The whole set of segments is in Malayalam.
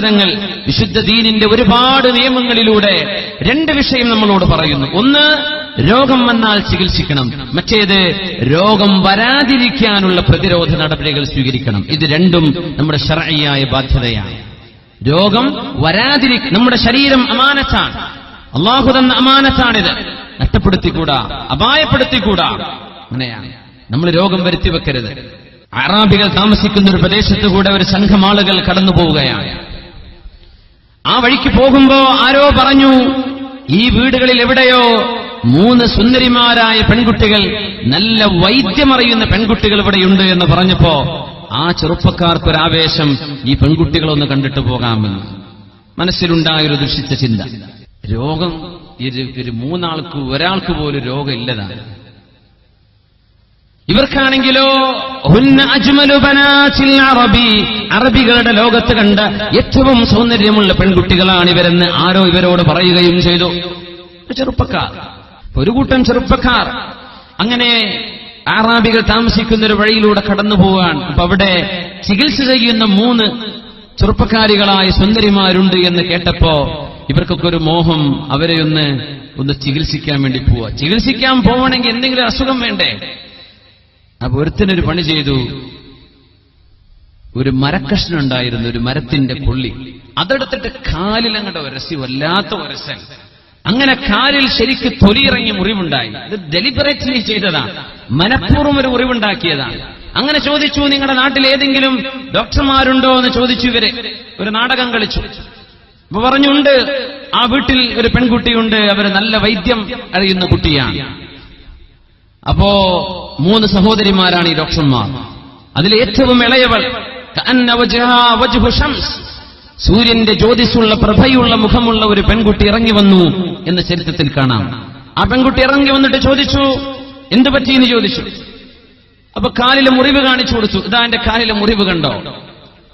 തങ്ങൾ വിശുദ്ധ ദീനിന്റെ ഒരുപാട് നിയമങ്ങളിലൂടെ രണ്ട് വിഷയം നമ്മളോട് പറയുന്നു. ഒന്ന് രോഗം വന്നാൽ ചികിത്സിക്കണം. മറ്റേത് രോഗം വരാതിരിക്കാനുള്ള പ്രതിരോധ നടപടികൾ സ്വീകരിക്കണം. ഇത് രണ്ടും നമ്മുടെ ശർഈയായ ബാധ്യതയാണ്. രോഗം വരാതിരി നമ്മുടെ ശരീരം അമാനത്താണ്. അള്ളാഹു തന്ന അമാനത്താണിത്. നഷ്ടപ്പെടുത്തിക്കൂടാ? അപായപ്പെടുത്തിക്കൂടാ? അങ്ങനെയാണ്. നമ്മൾ രോഗം വരുത്തി വെക്കരുത് അറാബികൾ താമസിക്കുന്ന ഒരു പ്രദേശത്ത് കൂടെ ഒരു സംഘം ആളുകൾ കടന്നു പോവുകയാണ് ആ വഴിക്ക് പോകുമ്പോ ആരോ പറഞ്ഞു ഈ വീടുകളിൽ എവിടെയോ മൂന്ന് സുന്ദരിമാരായ പെൺകുട്ടികൾ നല്ല വൈദ്യമറിയുന്ന പെൺകുട്ടികൾ ഇവിടെയുണ്ട് എന്ന് പറഞ്ഞപ്പോ ആ ചെറുപ്പക്കാർക്കൊരാവേശം ഈ പെൺകുട്ടികളൊന്ന് കണ്ടിട്ട് പോകാമെന്ന് മനസ്സിലുണ്ടായൊരു ദുഷിച്ച ചിന്ത. രോഗം ഇത് മൂന്നാൾക്ക് ഒരാൾക്ക് പോലും രോഗം ഇല്ലതാണ്. ഇവർക്കാണെങ്കിലോ അറബി അറബികളുടെ ലോകത്ത് കണ്ട ഏറ്റവും സൗന്ദര്യമുള്ള പെൺകുട്ടികളാണ് ഇവരെന്ന് ആരോ ഇവരോട് പറയുകയും ചെയ്തു. ചെറുപ്പക്കാർ ഒരു കൂട്ടം ചെറുപ്പക്കാർ. അങ്ങനെ ആറാബികൾ താമസിക്കുന്ന ഒരു വഴിയിലൂടെ കടന്നു പോവാൻ അപ്പൊ അവിടെ ചികിത്സ ചെയ്യുന്ന മൂന്ന് ചെറുപ്പക്കാരികളായ സുന്ദരിമാരുണ്ട് എന്ന് കേട്ടപ്പോ ഇവർക്കൊക്കെ ഒരു മോഹം അവരെ ഒന്ന് ഒന്ന് ചികിത്സിക്കാൻ വേണ്ടി പോവാ ചികിത്സിക്കാൻ പോവണമെങ്കിൽ എന്തെങ്കിലും അസുഖം വേണ്ടേ? അപ്പൊ ഒരുത്തിനൊരു പണി ചെയ്തു. ഒരു മരക്കഷ്ണം ഉണ്ടായിരുന്നു ഒരു മരത്തിന്റെ പുള്ളി. അതെടുത്തിട്ട് കാലിൽ അങ്ങോട്ട് ഒരസി വല്ലാത്ത ഒരസൻ അങ്ങനെ കാലിൽ ശരിക്ക് തൊലിയിറങ്ങി മുറിവുണ്ടായി. ഇത് ഡെലിബറേറ്റ്ലി ചെയ്തതാണ് മനഃപൂർവം ഒരു മുറിവുണ്ടാക്കിയതാണ്. അങ്ങനെ ചോദിച്ചു നിങ്ങളുടെ നാട്ടിൽ ഏതെങ്കിലും ഡോക്ടർമാരുണ്ടോ? എന്ന് ചോദിച്ചു ഇവരെ. ഒരു നാടകം കളിച്ചു. അപ്പൊ പറഞ്ഞുണ്ട് ആ വീട്ടിൽ ഒരു പെൺകുട്ടിയുണ്ട്. അവർ നല്ല വൈദ്യം അറിയുന്ന കുട്ടിയാണ്. അപ്പോ മൂന്ന് സഹോദരിമാരാണ് ഈ ഡോക്ടർമാർ. അതിൽ ഏറ്റവും ഇളയവൾ. സൂര്യന്റെ ജ്യോതിസുള്ള പ്രഭയുള്ള മുഖമുള്ള ഒരു പെൺകുട്ടി ഇറങ്ങി വന്നു എന്ന ചരിത്രത്തിൽ കാണാം. ആ പെൺകുട്ടി ഇറങ്ങി വന്നിട്ട് ചോദിച്ചു എന്തു പറ്റിയെന്ന് ചോദിച്ചു. അപ്പൊ കാലിലെ മുറിവ് കാണിച്ചു കൊടുത്തു. ഇതാ എന്റെ കാലിലെ മുറിവ് കണ്ടോ?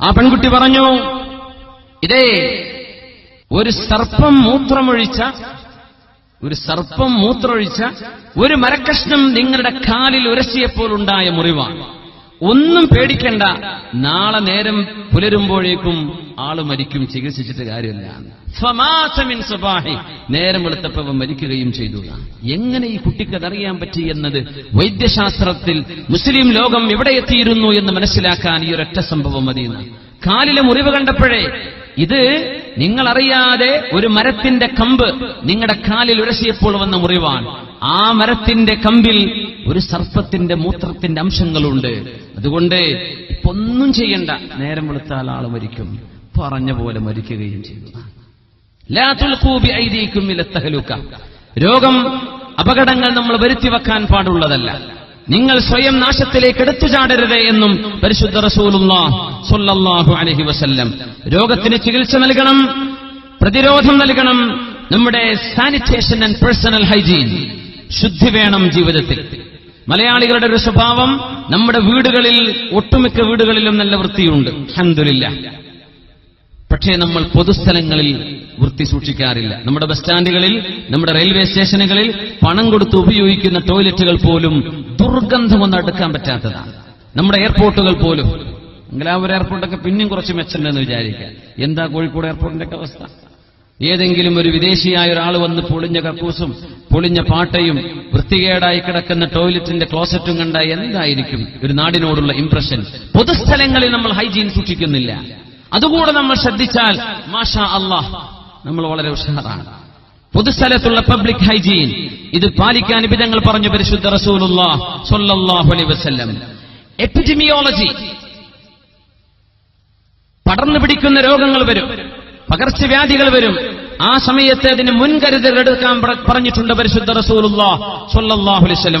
ആ പെൺകുട്ടി പറഞ്ഞു ഇതേ ഒരു സർപ്പം മൂത്രമൊഴിച്ച ഒരു സർപ്പം മൂത്രമൊഴിച്ച ഒരു മരക്കഷ്ണം നിങ്ങളുടെ കാലിൽ ഉരസിയപ്പോൾ ഉണ്ടായ മുറിവാണ്. ഒന്നും പേടിക്കണ്ട. നാളെ നേരം പുലരുമ്പോഴേക്കും ആൾ മരിക്കും ചികിത്സിച്ചിട്ട് കാര്യമില്ല. നേരം വെളുത്തപ്പവ മരിക്കുകയും ചെയ്തു. എങ്ങനെ ഈ കുട്ടിക്ക് അതറിയാൻ പറ്റി എന്നത് വൈദ്യശാസ്ത്രത്തിൽ മുസ്ലിം ലോകം ഇവിടെ എത്തിയിരുന്നു എന്ന് മനസ്സിലാക്കാൻ ഈ ഒരൊറ്റ സംഭവം മതിയെന്ന് കാലിലെ മുറിവ് കണ്ടപ്പോഴേ ഇത് നിങ്ങളറിയാതെ ഒരു മരത്തിന്റെ കമ്പ് നിങ്ങളുടെ കാലിൽ ഉരസിയപ്പോൾ വന്ന മുറിവാണ്. ആ മരത്തിന്റെ കമ്പിൽ ഒരു സർപ്പത്തിന്റെ മൂത്രത്തിന്റെ അംശങ്ങളുണ്ട്. അതുകൊണ്ട് ഒന്നും ചെയ്യണ്ട. നേരം വെളുത്താൽ ആൾ മരിക്കും. പറഞ്ഞ പോലെ മരിക്കുകയും തഹ്ലുക. രോഗം അപകടങ്ങൾ നമ്മൾ വരുത്തി വെക്കാൻ പാടുള്ളതല്ല. നിങ്ങൾ സ്വയം നാശത്തിലേക്ക് എടുത്തു ചാടരുത് എന്നും പരിശുദ്ധ റസൂലുള്ളാഹു അലൈഹി വസല്ലം. രോഗത്തിന് ചികിത്സ നൽകണം പ്രതിരോധം നൽകണം നമ്മുടെ സാനിറ്റേഷൻ ആൻഡ് പേഴ്സണൽ ഹൈജീൻ ശുദ്ധി വേണം ജീവിതത്തിൽ. മലയാളികളുടെ ഒരു സ്വഭാവം നമ്മുടെ വീടുകളിൽ ഒട്ടുമിക്ക വീടുകളിലും നല്ല വൃത്തിയുണ്ട്. അൽഹംദുലില്ലാ. പക്ഷേ നമ്മൾ പൊതുസ്ഥലങ്ങളിൽ വൃത്തി സൂക്ഷിക്കാറില്ല. നമ്മുടെ ബസ് സ്റ്റാൻഡുകളിൽ നമ്മുടെ റെയിൽവേ സ്റ്റേഷനുകളിൽ പണം കൊടുത്ത് ഉപയോഗിക്കുന്ന ടോയ്ലറ്റുകൾ പോലും ദുർഗന്ധമൊന്നും അടുക്കാൻ പറ്റാത്തതാണ് നമ്മുടെ എയർപോർട്ടുകൾ പോലും. മംഗലാപുരം എയർപോർട്ടൊക്കെ പിന്നെയും കുറച്ച് മെച്ചമുണ്ടെന്ന് വിചാരിക്കാം എന്താ കോഴിക്കോട് എയർപോർട്ടിന്റെ അവസ്ഥ? ഏതെങ്കിലും ഒരു വിദേശിയായ ഒരാൾ വന്ന് പൊളിഞ്ഞ കക്കൂസും പൊളിഞ്ഞ പാട്ടയും വൃത്തികേടായി കിടക്കുന്ന ടോയ്ലറ്റിന്റെ ക്ലോസറ്റും കണ്ട എന്തായിരിക്കും ഒരു നാടിനോടുള്ള ഇംപ്രഷൻ പൊതുസ്ഥലങ്ങളിൽ നമ്മൾ ഹൈജീൻ സൂക്ഷിക്കുന്നില്ല. അതുകൂടെ നമ്മൾ ശ്രദ്ധിച്ചാൽ മാഷാ അള്ളാഹ് നമ്മൾ വളരെ ഉഷാറാണ്. പൊതുസ്ഥലത്തുള്ള പബ്ലിക് ഹൈജീൻ ഇത് പാലിക്കാൻ വിധങ്ങൾ പറഞ്ഞു പരിശുദ്ധ റസൂലുള്ള അലൈഹി വസല്ലം. എപ്പിഡെമിയോളജി പടർന്നു പിടിക്കുന്ന രോഗങ്ങൾ വരും. പകർച്ചവ്യാധികൾ വരും. ആ സമയത്ത് അതിന് മുൻകരുതൽ എടുക്കാൻ പറഞ്ഞിട്ടുണ്ട് പരിശുദ്ധ റസൂലുള്ള അലൈഹി വസല്ലം.